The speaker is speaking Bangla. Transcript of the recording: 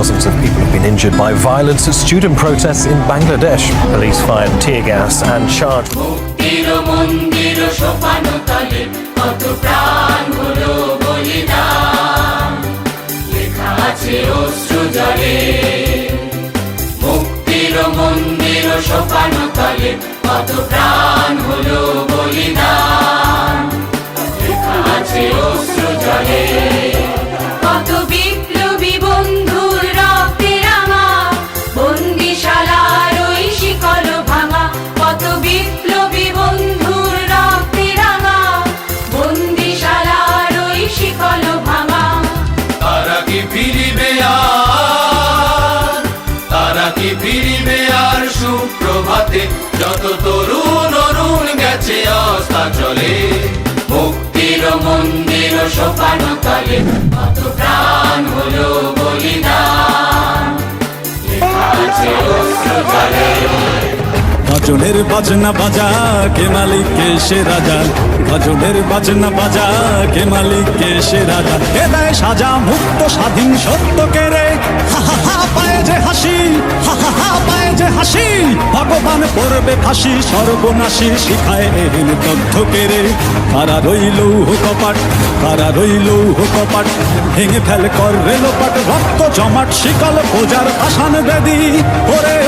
Dozens of people have been injured by violence at student protests in Bangladesh. Police fired tear gas and charged. মুক্তির মন্দির সোপানো তলে কত প্রাণ হলো বলিদান ফিরিবে আর সুপ্রভাতে যত তরুণ অরুণ গেছে অস্তা চলে। মুক্তির মন্দির সোপানো তলে, কত প্রাণ হলো বলিদান। গজলের বাজনা বাজা, কে মালিক, কে সে রাজা? গজলের বাজনা বাজা, কে মালিক, কে সে রাজা? কে দেয় সাজা মুক্ত স্বাধীন সত্য কে রে। হা হা হা, পায়ে যে হাসি। হাসি ভগবান পড়বে ফাঁসি, সর্বনাশী শিখায় এহেন তথ্য কে রে কারা রইল কপাট তারা রইল কপাট ভেঙে ফেল কর রেলোপাট রক্ত জমাট, শিকল বোজার আসান বেদি, ওরে তরু